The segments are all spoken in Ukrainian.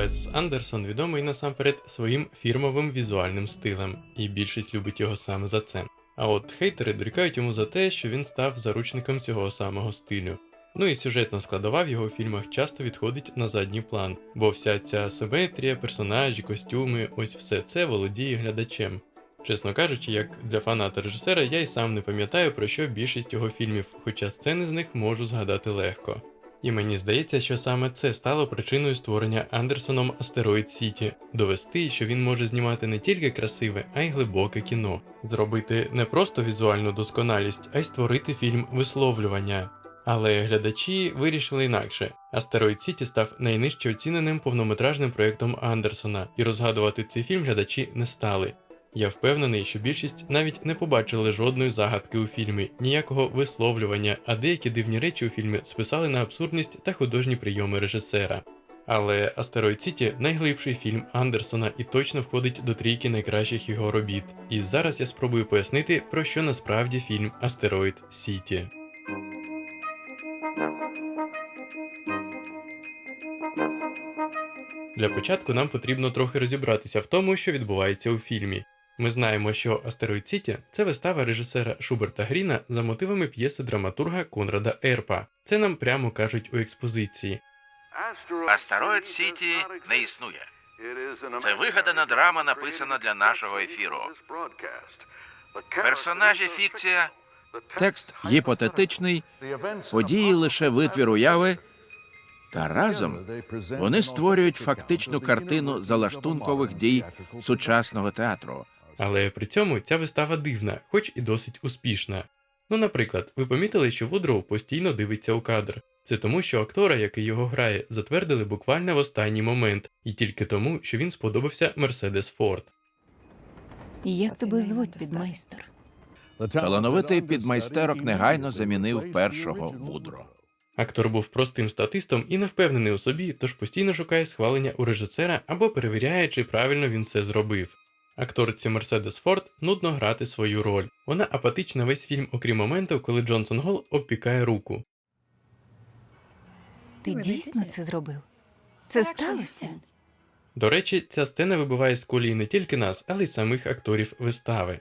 Вес Андерсон відомий насамперед своїм фірмовим візуальним стилем, і більшість любить його саме за це. А от хейтери дорікають йому за те, що він став заручником цього самого стилю. Ну і сюжетна складова в його фільмах часто відходить на задній план, бо вся ця симетрія, персонажі, костюми, ось все це володіє глядачем. Чесно кажучи, як для фаната режисера, я й сам не пам'ятаю про що більшість його фільмів, хоча сцени з них можу згадати легко. І мені здається, що саме це стало причиною створення Андерсоном Астероїд Сіті довести, що він може знімати не тільки красиве, а й глибоке кіно, зробити не просто візуальну досконалість, а й створити фільм висловлювання. Але глядачі вирішили інакше. Астероїд Сіті став найнижче оціненим повнометражним проєктом Андерсона, і розгадувати цей фільм глядачі не стали. Я впевнений, що більшість навіть не побачили жодної загадки у фільмі, ніякого висловлювання, а деякі дивні речі у фільмі списали на абсурдність та художні прийоми режисера. Але Астероїд Сіті найглибший фільм Андерсона і точно входить до трійки найкращих його робіт. І зараз я спробую пояснити, про що насправді фільм Астероїд Сіті. Для початку нам потрібно трохи розібратися в тому, що відбувається у фільмі. Ми знаємо, що Астероїд Сіті це вистава режисера Шуберта Гріна за мотивами п'єси драматурга Конрада Ерпа. Це нам прямо кажуть у експозиції. Астероїд Сіті не існує. Це вигадана драма, написана для нашого ефіру. Персонажі фікція. Текст гіпотетичний, події лише витвір уяви, та разом вони створюють фактичну картину залаштункових дій сучасного театру. Але при цьому ця вистава дивна, хоч і досить успішна. Ну, наприклад, ви помітили, що Вудроу постійно дивиться у кадр. Це тому, що актора, який його грає, затвердили буквально в останній момент, і тільки тому, що він сподобався Мерседес Форд. Як тебе звуть, підмайстер? Талановитий підмайстерок негайно замінив першого Вудро. Актор був простим статистом і не впевнений у собі, тож постійно шукає схвалення у режисера або перевіряє, чи правильно він це зробив. Акторці Мерседес Форд нудно грати свою роль. Вона апатична весь фільм, окрім моменту, коли Джонсон Гол обпікає руку. Ти дійсно це зробив? Це сталося? До речі, ця сцена вибиває з колії не тільки нас, але й самих акторів вистави.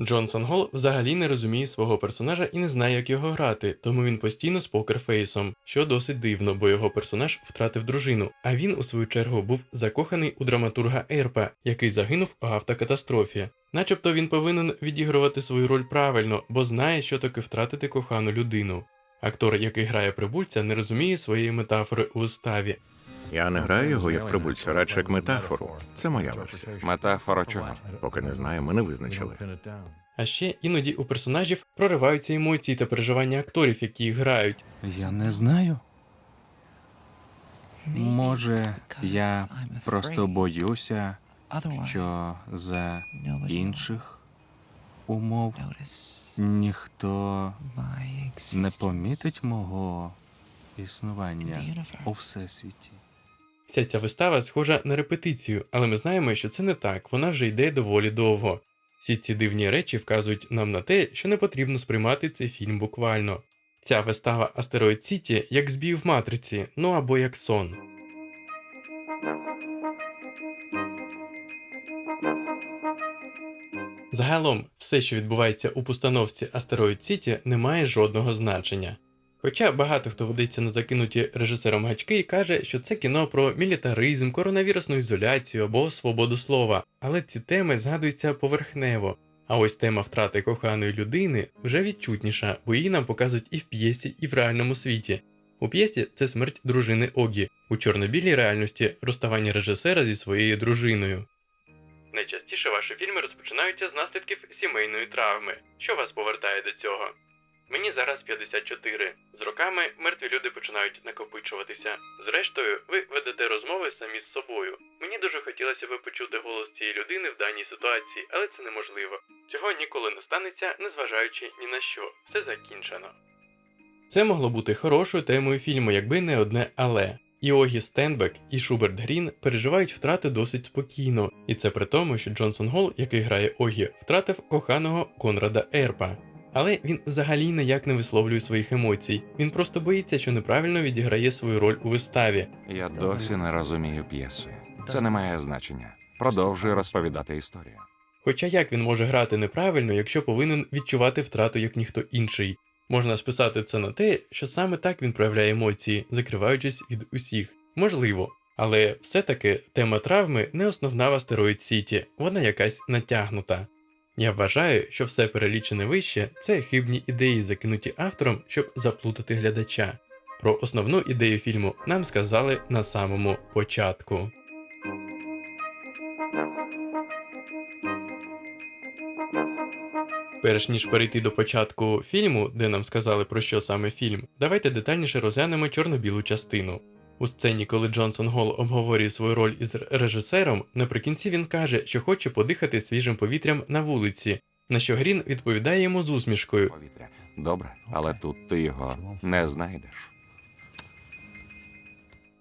Джонсон Гол взагалі не розуміє свого персонажа і не знає, як його грати, тому він постійно з покерфейсом, що досить дивно, бо його персонаж втратив дружину, а він, у свою чергу, був закоханий у драматурга Ерпа, який загинув у автокатастрофі. Начебто він повинен відігрувати свою роль правильно, бо знає, що таке втратити кохану людину. Актор, який грає прибульця, не розуміє своєї метафори у виставі. Я не граю його як прибульця, радше як метафору. Це моя версія. Метафора чого? Поки не знаю, ми не визначили. А ще іноді у персонажів прориваються емоції та переживання акторів, які їх грають. Я не знаю. Може, я просто боюся, що за інших умов ніхто не помітить мого існування у всесвіті. Вся ця вистава схожа на репетицію, але ми знаємо, що це не так, вона вже йде доволі довго. Всі ці дивні речі вказують нам на те, що не потрібно сприймати цей фільм буквально. Ця вистава Астероїд Сіті як збій в матриці, ну або як сон. Загалом, все, що відбувається у постановці Астероїд Сіті, не має жодного значення. Хоча багато хто ведеться на закинуті режисером гачки і каже, що це кіно про мілітаризм, коронавірусну ізоляцію або свободу слова, але ці теми згадуються поверхнево. А ось тема втрати коханої людини вже відчутніша, бо її нам показують і в п'єсі, і в реальному світі. У п'єсі це смерть дружини Огі, у чорно-білій реальності розставання режисера зі своєю дружиною. Найчастіше ваші фільми розпочинаються з наслідків сімейної травми. Що вас повертає до цього? Мені зараз 54. З роками мертві люди починають накопичуватися. Зрештою, ви ведете розмови самі з собою. Мені дуже хотілося би почути голос цієї людини в даній ситуації, але це неможливо. Цього ніколи не станеться, незважаючи ні на що. Все закінчено. Це могло бути хорошою темою фільму, якби не одне але. І Огі Стенбек, і Шуберт Грін переживають втрати досить спокійно, і це при тому, що Джонсон Гол, який грає Огі, втратив коханого Конрада Ерпа. Але він взагалі ніяк не висловлює своїх емоцій. Він просто боїться, що неправильно відіграє свою роль у виставі. Я досі не розумію п'єси. Це не має значення. Продовжуй розповідати історію. Хоча як він може грати неправильно, якщо повинен відчувати втрату як ніхто інший? Можна списати це на те, що саме так він проявляє емоції, закриваючись від усіх. Можливо. Але все-таки тема травми не основна в Астероїд Сіті, вона якась натягнута. Я вважаю, що все перелічене вище це хибні ідеї, закинуті автором, щоб заплутати глядача. Про основну ідею фільму нам сказали на самому початку. Перш ніж перейти до початку фільму, де нам сказали про що саме фільм, давайте детальніше розглянемо чорно-білу частину. У сцені, коли Джонсон Гол обговорює свою роль із режисером, наприкінці він каже, що хоче подихати свіжим повітрям на вулиці, на що Грін відповідає йому з усмішкою. Повітря. Добре, але тут ти його не знайдеш.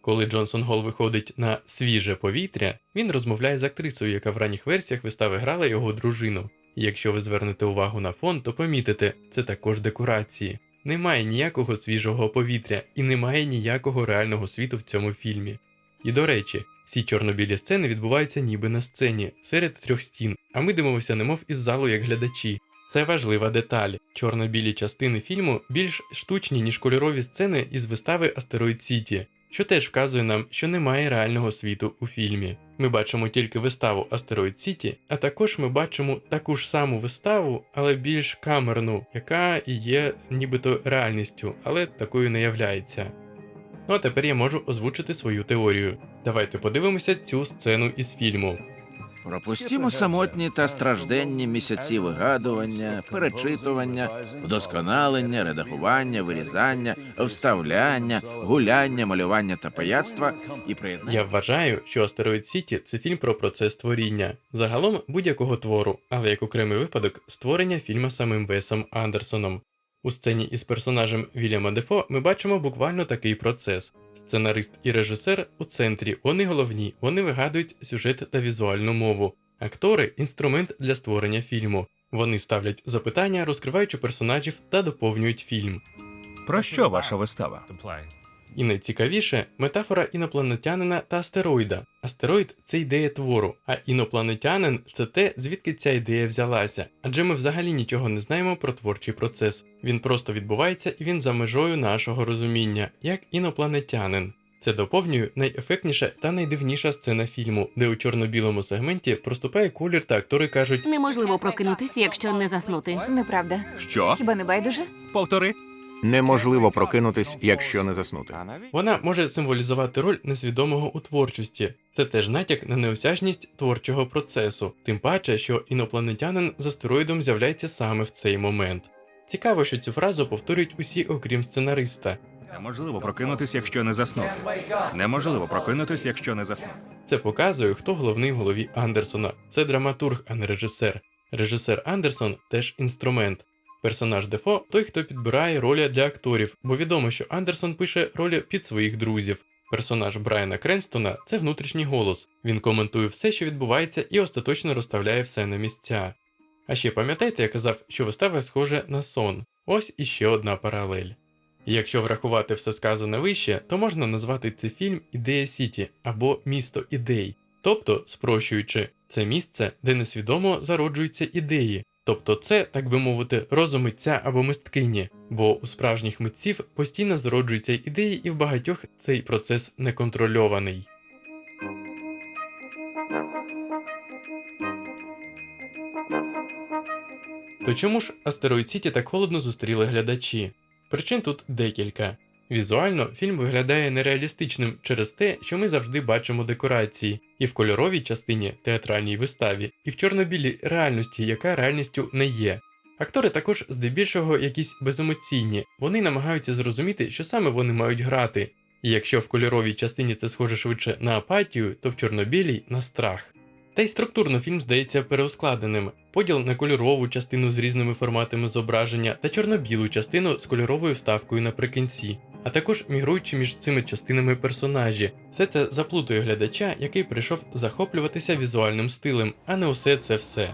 Коли Джонсон Гол виходить на свіже повітря, він розмовляє з актрисою, яка в ранніх версіях вистави грала його дружину. І якщо ви звернете увагу на фон, то помітите, це також декорації. Немає ніякого свіжого повітря і немає ніякого реального світу в цьому фільмі. І до речі, всі чорнобілі сцени відбуваються ніби на сцені, серед трьох стін, а ми дивимося немов із залу як глядачі. Це важлива деталь. Чорно-білі частини фільму більш штучні, ніж кольорові сцени із вистави Астероїд Сіті, що теж вказує нам, що немає реального світу у фільмі. Ми бачимо тільки виставу Астероїд Сіті, а також ми бачимо таку ж саму виставу, але більш камерну, яка і є нібито реальністю, але такою не являється. Ну а тепер я можу озвучити свою теорію. Давайте подивимося цю сцену із фільму. Пропустімо самотні та стражденні місяці вигадування, перечитування, вдосконалення, редагування, вирізання, вставляння, гуляння, малювання та пияцтва і приєднання. Я вважаю, що Астероїд Сіті це фільм про процес творіння, загалом будь-якого твору, але як окремий випадок створення фільма самим Весом Андерсоном. У сцені із персонажем Вільяма Дефо ми бачимо буквально такий процес. Сценарист і режисер у центрі, вони головні, вони вигадують сюжет та візуальну мову. Актори інструмент для створення фільму. Вони ставлять запитання, розкриваючи персонажів та доповнюють фільм. Про що ваша вистава? І найцікавіше метафора інопланетянина та астероїда. Астероїд це ідея твору, а інопланетянин це те, звідки ця ідея взялася. Адже ми взагалі нічого не знаємо про творчий процес. Він просто відбувається і він за межою нашого розуміння, як інопланетянин. Це доповнює найефектніша та найдивніша сцена фільму, де у чорно-білому сегменті проступає колір та актори кажуть Неможливо прокинутися, якщо не заснути. Неправда. Що? Хіба не байдуже? Повтори. Неможливо прокинутись, якщо не заснути. Вона може символізувати роль несвідомого у творчості. Це теж натяк на неосяжність творчого процесу, тим паче, що інопланетянин з астероїдом з'являється саме в цей момент. Цікаво, що цю фразу повторюють усі, окрім сценариста. Неможливо прокинутись, якщо не заснути. Неможливо прокинутись, якщо не заснути. Це показує, хто головний в голові Андерсона. Це драматург, а не режисер. Режисер Андерсон теж інструмент. Персонаж Дефо той, хто підбирає ролі для акторів, бо відомо, що Андерсон пише ролі під своїх друзів. Персонаж Брайана Кренстона це внутрішній голос. Він коментує все, що відбувається, і остаточно розставляє все на місця. А ще пам'ятаєте, я казав, що вистава схожа на сон. Ось іще одна паралель. Якщо врахувати все сказане вище, то можна назвати цей фільм Ідея Сіті або Місто ідей. Тобто, спрощуючи, це місце, де несвідомо зароджуються ідеї. Тобто це, так би мовити, розум митця або мисткині, бо у справжніх митців постійно зароджуються ідеї, і в багатьох цей процес неконтрольований. То чому ж Астероїд Сіті так холодно зустріли глядачі? Причин тут декілька. Візуально фільм виглядає нереалістичним через те, що ми завжди бачимо декорації і в кольоровій частині театральній виставі, і в чорно-білій реальності, яка реальністю не є. Актори також здебільшого якісь беземоційні, вони намагаються зрозуміти, що саме вони мають грати. І якщо в кольоровій частині це схоже швидше на апатію, то в чорно-білій на страх. Та й структурно фільм здається переоскладеним. Поділ на кольорову частину з різними форматами зображення та чорно-білу частину з кольоровою вставкою наприкінці, а також мігруючи між цими частинами персонажі. Все це заплутує глядача, який прийшов захоплюватися візуальним стилем, а не усе це все.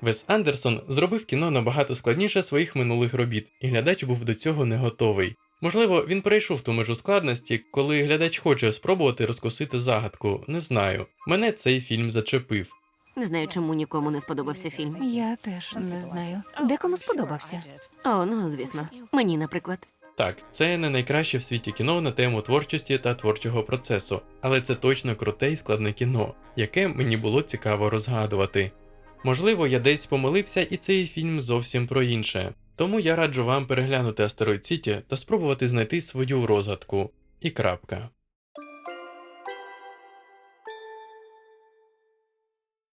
Вес Андерсон зробив кіно набагато складніше своїх минулих робіт, і глядач був до цього не готовий. Можливо, він перейшов ту межу складності, коли глядач хоче спробувати розкосити загадку. Не знаю. Мене цей фільм зачепив. Не знаю, чому нікому не сподобався фільм. Я теж не знаю. Декому сподобався. О, ну звісно, мені, наприклад. Так, це не найкраще в світі кіно на тему творчості та творчого процесу, але це точно круте і складне кіно, яке мені було цікаво розгадувати. Можливо, я десь помилився, і цей фільм зовсім про інше. Тому я раджу вам переглянути Астероїд Сіті та спробувати знайти свою розгадку. І крапка.